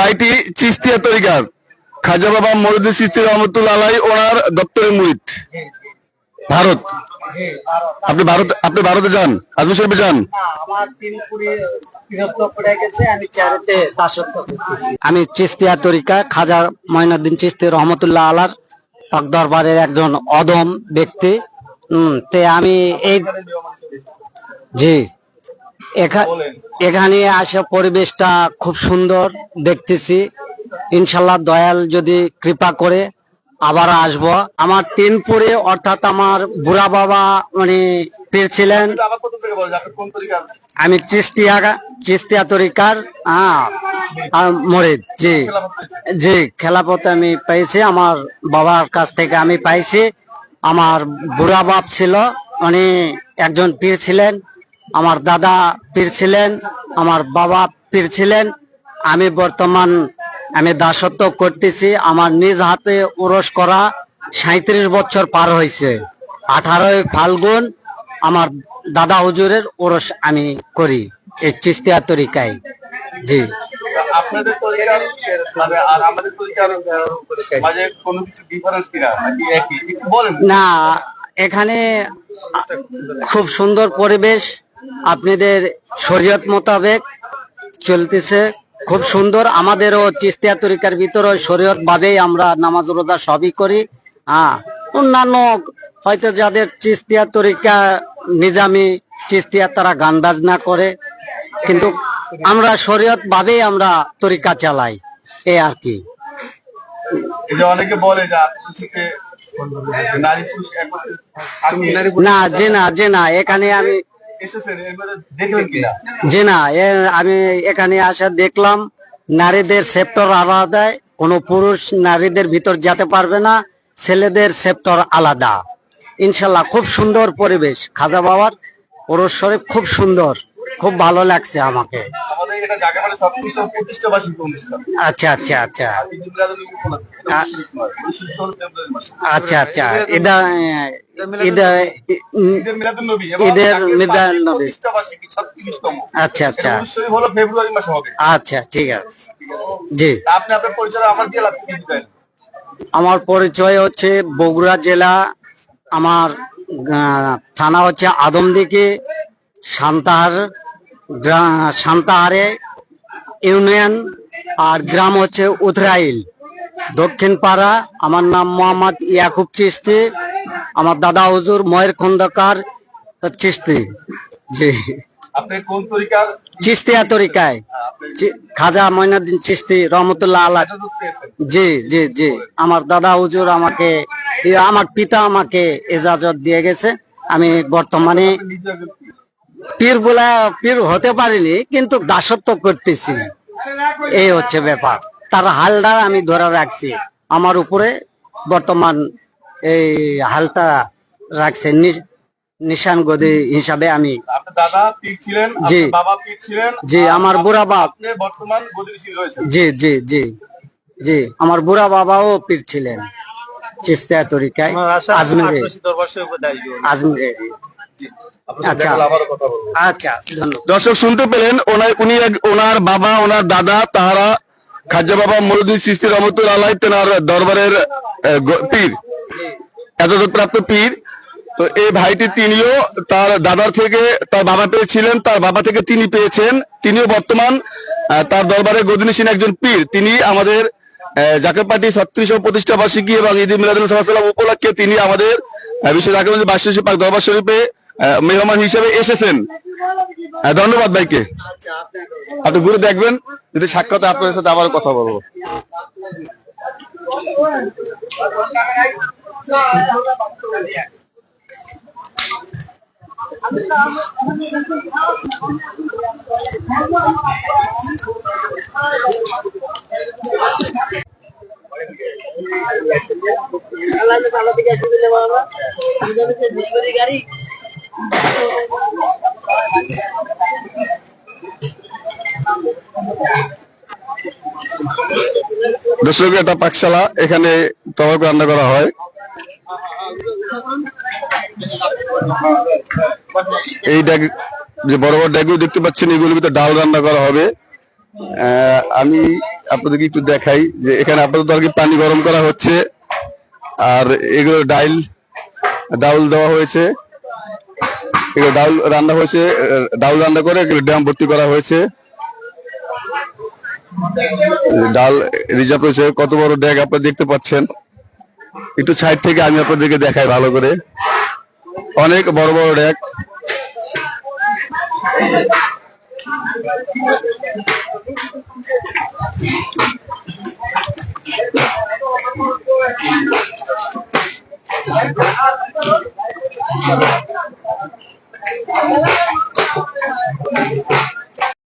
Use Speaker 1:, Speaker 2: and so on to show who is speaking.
Speaker 1: ভাইটি চিস্তিয়া তরিকার। খাজা বাবা মরুদ চিস্তি রহমতুল্লাহ আলাই ওনার দপ্তরের মুরিদ। ভারত। আপনি ভারত, আপনি ভারতে যান, আজমি শরীফে যান।
Speaker 2: আমি চিস্তিয়া তরিকা, খাজা মঈনুদ্দিন চিস্তি রহমতুল্লাহ আলার পাক দরবারের একজন অদম ব্যক্তি। তে আমি এই জি। এখানে আসা পরিবেশটা খুব সুন্দর দেখতেছি। ইনশাল্লাহ দয়াল যদি কৃপা করে আবার আসব। আমার তিনপুরে অর্থাৎ আমার বুড়া বাবা মানে পীর ছিলেন। আমি চিস্তিয়া চিস্তিয়া তরিকার মরিদ জি। জি খেলাপথে আমি পাইছি। আমার বাবার কাছ থেকে আমি পাইছি। আমার বুড়া বাপ ছিল উনি একজন পীর ছিলেন। আমার দাদা পীর ছিলেন আমার বাবা পীর ছিলেন। আমি বর্তমান আমি দাসত্ব করতেছি। আমার নিজ হাতে ওরস করা সাঁত্রিশ বছর পার হয়েছে। আঠারোই ফাল্গুন আমার দাদা হুজুরের ওরস আমি করি এই চিস্তিয়া তরিকায়। জি।
Speaker 3: আপনাদের মানে আর আমাদের কোনো কিছু ডিফারেন্স একই? বলেন।
Speaker 2: না এখানে খুব সুন্দর পরিবেশ। আপনাদের শরীয়ত মোতাবেক চলতেছে। খুব সুন্দর। আমাদেরও চিস্তিয়া তরিকার ভিতরে শরীয়ত ভাবেই আমরা নামাজ রোজা সবই করি। হ্যাঁ অন্যান্য হয়তো যাদের চিস্তিয়া তরিকা নিজামি চিস্তিয়া তারা গান বাজনা করে। কিন্তু আমরা শরীয়ত ভাবেই আমরা তরিকা চালাই। এই আর কি।
Speaker 3: অনেকে বলে।
Speaker 2: না যে না যে না এখানে আমি জি না আমি এখানে আসা দেখলাম নারীদের সেক্টর আলাদা কোনো পুরুষ নারীদের ভিতর যেতে পারবে না ছেলেদের সেক্টর আলাদা। ইনশাল্লাহ খুব সুন্দর পরিবেশ খাজা বাবার পুরুষ শরীফ খুব সুন্দর খুব ভালো লাগছে আমাকে।
Speaker 3: এটা প্রতিষ্ঠা অনুষ্ঠান।
Speaker 2: আচ্ছা আচ্ছা আচ্ছা। আচ্ছা আচ্ছা। এটা এটা
Speaker 3: ঈদের মিলাদুল নবী। এবং
Speaker 2: ঈদের
Speaker 3: জাকির
Speaker 2: মিলাদুল
Speaker 3: পার্টির
Speaker 2: নবী।
Speaker 3: প্রতিষ্ঠা বার্ষিকী 36তম।
Speaker 2: আচ্ছা আচ্ছা।
Speaker 3: হলো ফেব্রুয়ারি মাসে হবে।
Speaker 2: আচ্ছা ঠিক আছে। জি।
Speaker 3: আপনি আপনার পরিচয় আমার
Speaker 2: পরিচয় হচ্ছে বগুড়া জেলা। আমার থানা হচ্ছে আদমদিঘি সান্তাহার। গ্রা- সান্তাহারে ইউনিয়ন আর গ্রাম হচ্ছে উথরাইল দক্ষিণ পাড়া আমার নাম মোহাম্মদ ইয়াকুব চিস্তি আমার দাদা হুজুর ময়ের খন্দকার চিস্তি জি। চিস্তিয়া তরিকায়। খাজা মঈনুদ্দিন চিস্তি রহমতুল্লাহ আল্লাহ জি জি জি। আমার দাদা হুজুর আমাকে আমার পিতা আমাকে এজাজত দিয়ে গেছে। আমি বর্তমানে
Speaker 3: পীর।
Speaker 2: বলে পীর হতে পারিনি কিন্তু দাসত্ব করতেছি। এই হচ্ছে ব্যাপার। তার হালটা আমি ধরে রাখছি। আমার উপরে বর্তমান এই হালটা রাখছে। নিশান গদি হিসাবে আমি।
Speaker 3: দাদা পীর ছিলেন
Speaker 2: জি।
Speaker 3: বাবা পীর ছিলেন।
Speaker 2: জি, আমার বুড়া বাপ।
Speaker 3: বর্তমান
Speaker 2: জি জি জি জি। আমার বুড়া বাবাও পীর ছিলেন। চিস্তিয়া তরিকায়। আজমিরে। আজমিরে। আচ্ছা। আচ্ছা ধন্যবাদ।
Speaker 1: দর্শক শুনতে পেলেন ওনার উনি এক- ওনার বাবা ওনার দাদা তাহারা খাজা বাবা মরুদ্দিন সৃষ্টি রহমতুল্লাহ আলাই তেনার দরবারের পীর। প্রাপ্ত পীর। তো এই ভাইটি তিনিও তার দাদার থেকে তার বাবা পেয়েছিলেন তার বাবা থেকে তিনি পেয়েছেন। তিনিও বর্তমান আহ, তার দরবারে গদিনীসীন একজন পীর। তিনি আমাদের আহ, জাকের পার্টি ছত্রিশ প্রতিষ্ঠা বার্ষিকী এবং ঈদ মিলাদুল সাল্লাম উপলক্ষে তিনি আমাদের বিশ্ব জাকের বার্ষিক পাক দরবার শরীফে আহ, মেহমান হিসেবে এসেছেন। ধন্যবাদ ভাইকে। আপনি ঘুরে দেখবেন, যদি সাক্ষাৎ আপনার সাথে আবার কথা বলব। দর্শক, এটা পাকশালা। এখানে টমাটো রান্না করা হয়। এই ড্যাগ যে বড় বড় ড্যাগু দেখতে পাচ্ছেন, এগুলোর ভিতরে ডাল রান্না করা হবে। আমি আপনাদেরকে একটু দেখাই যে এখানে আপাতত আর কি পানি গরম করা হচ্ছে। আর এগুলো ডাইল, ডাউল দেওয়া হয়েছে। এগুলো ডাউল রান্না হয়েছে ডাউল রান্না করে এগুলো ড্যাম ভর্তি করা হয়েছে। ডাল রিজার্ভ রয়েছে, কত বড় ড্যাগ আপনারা দেখতে পাচ্ছেন। একটু সাইড থেকে আমি আপনাদেরকে দেখাই ভালো করে। অনেক বড় বড় ড্যাগ